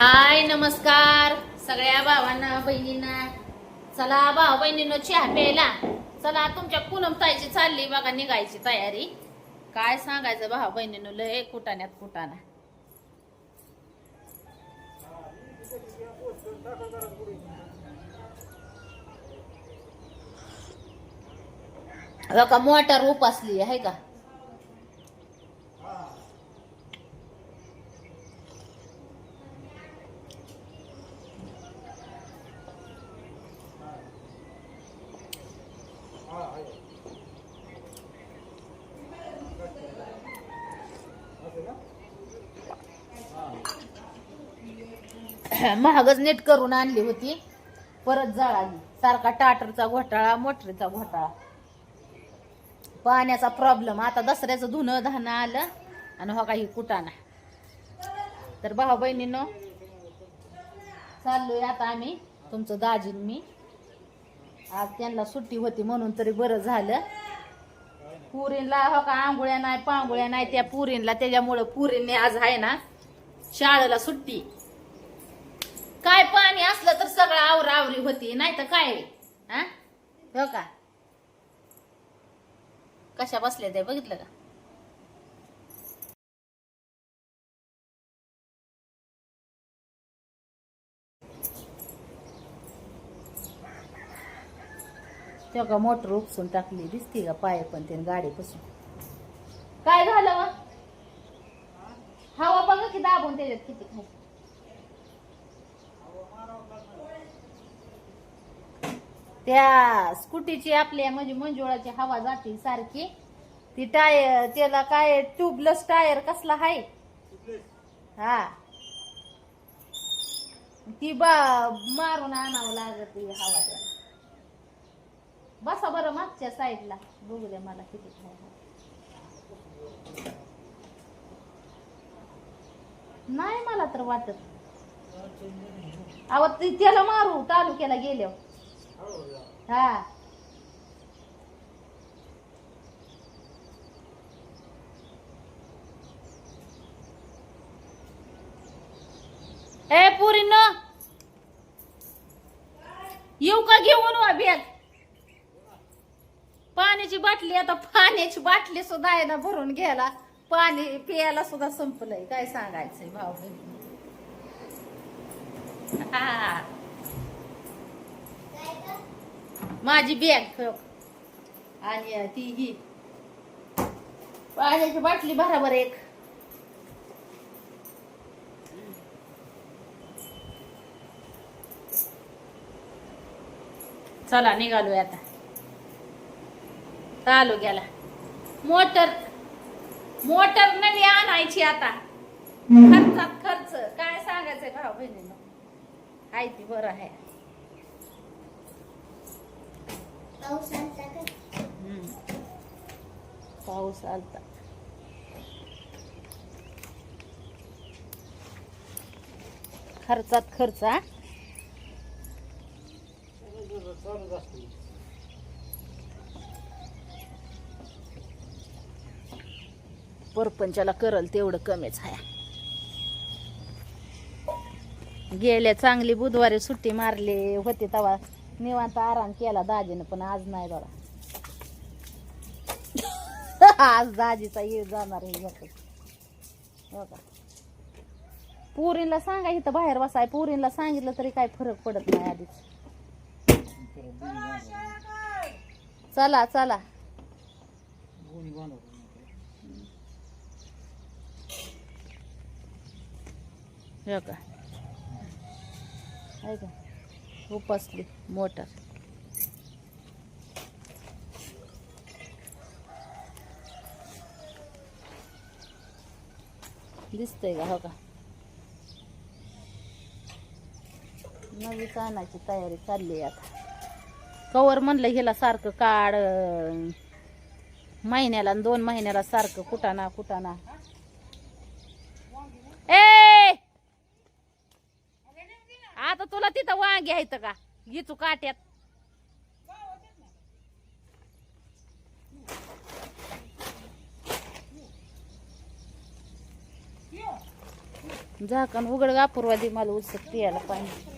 हाय नमस्कार. सगळ्या भावांना बहिणींना. चला भाऊ बहिणीनं चहा प्यायला. चला तुमच्या पूनम ताईची चालली. बघा निघायची तयारी. काय सांगायचं भाऊ बहिणीनं लय कुटाण्यात कुटाणा. का मोटर उपासली आहे का? महागच नीट करून आणली होती. परत जळाली. सारखा टाटरचा घोटाळा मोटरीचा घोटाळा. पाण्याचा प्रॉब्लेम आता दसऱ्याचं धुणं धानं आलं आणि हो काही कुटाणा. तर भाऊ बहिणीनो चाललोय आता आम्ही. तुमचं दाजीन मी. आज त्यांना सुट्टी होती म्हणून तरी बरं झालं. पुरीला हो का आंघोळ्या नाही पांघोळ्या नाही त्या पुरींला. त्याच्यामुळं पुरीने आज आहे ना शाळेला सुट्टी. काय पाणी असलं तर सगळं आवरावरी होती नाही तर काय? हा? हो का? कशा बसल्या ते बघितलं का? तेव्हा का मोटर उपसून टाकली दिसती का पाय पण त्याने गाडीपासून? काय झालं? हवा बघा की दाबून त्याच्यात किती खाय त्या स्कूटीची आपल्या म्हणजे मंजुळाची हवा जाते सारखी. ती टायर त्याला काय ट्यूबलेस टायर कसला आहे हा. ती बा मारून आणावं लागत हवा त्याला. बसा बरं मागच्या साईडला. बघू द्या मला किती नाही मला तर वाटत. अहो त्याला मारू तालुक्याला गेल्यावर. हा. ए पुरीन. येऊ का घेऊन वा बॅग पाण्याची बाटली आता पाण्याची बाटली सुद्धा आहे ना भरून घ्यायला. पाणी प्यायला सुद्धा संपलंय. काय सांगायचंय भाऊ? बहिणी हा. माझी बॅग आणि ती ही पाण्याची बाटली बरोबर एक. चला निघालोय आता. चालू गेला मोटर मोटर नवी आणायची आता. खर्चात खर्च. काय सांगायचंय भाऊ बहिणीनं? आहे ती बरं आहे. हम्म. पाऊस आलता. खर्चात खर्च परपंचाला करल तेवढं कमीच आहे गेल्या चांगली बुधवारी सुट्टी मारली होती तेव्हा निवांत आराम केला दाजीनं पण आज नाही बघा. आज दाजीचा ये जाणार हे हो का? पुरीला सांगा इथं बाहेर बसाय पुरीला सांगितलं तरी काय फरक पडत नाही आधीच. चला चला. हो का? का उपसली मोटर. दिसतंय का हो का? नवी कानाची तयारी चालली आता. कवर म्हणलं हिला सारखं काढ महिन्याला आणि दोन महिन्याला सारखं कुटाणा कुटाणा ए आता तुला तिथं वांगे आहेत का? घिचू काट्यात. झाकण उघड गापूरवादी मला उत्सुक पियाला पाणी.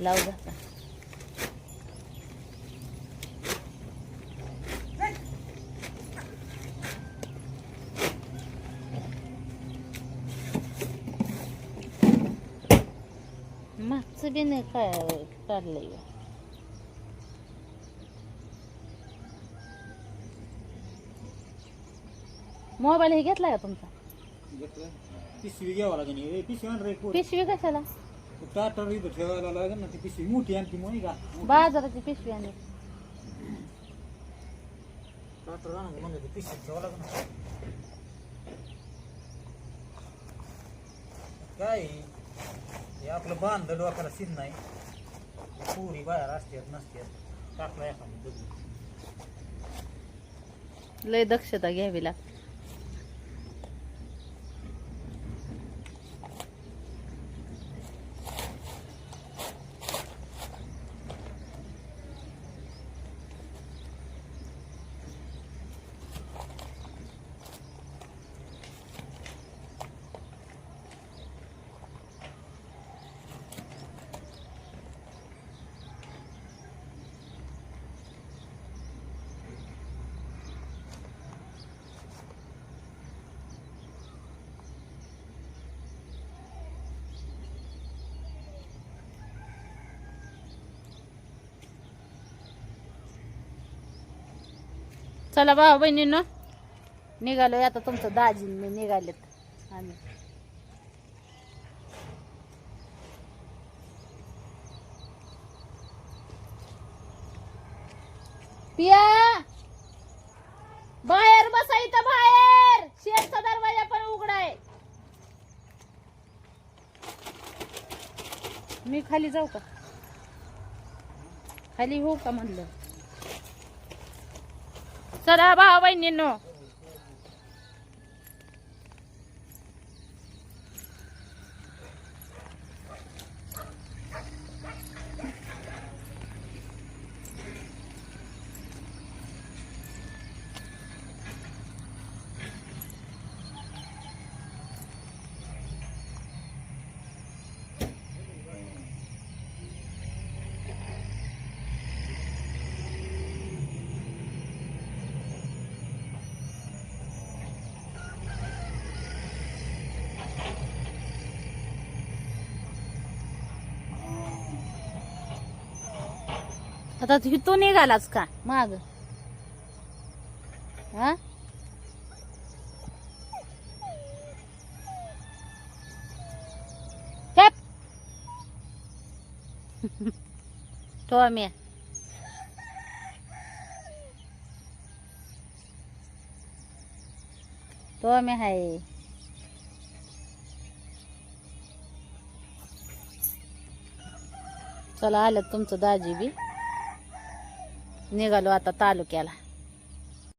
लाव झाकण मागचं बी नाही काय काढलंय. मोबाईल हे घेतला का तुमचा पिशवी घ्यावं लागेल पिशवी. पिशवी कशाला टाटर इथं ठेवायला लागेल ना ती पिशवी मोठी आणखी मोठी का बाजाराची पिशवी आणि टाटर आणून म्हणलं ती पिशवी ठेवावं लागेल ना. काय हे? आपलं बांधलं डोक्याला सीन नाही. पुरी बाहेर असतात नसतात. टाकला एखादी लय दक्षता घ्यावी लागते. चला भाऊ बहिणींनो. निघालोय आता तुमचं दाजी निघालेत. आम्ही पिया! बाहेर बसा इथं बाहेर! शेरचा दरवाजा पण उघडाय. मी खाली जाऊ का? खाली होऊ का म्हणलं? चला आता तू तू निघालास का? माग. हा? टॅप टॉम्या टॉम्या हाय. चला आलं तुमचं दाजी बी. निघालो आता तालुक्याला.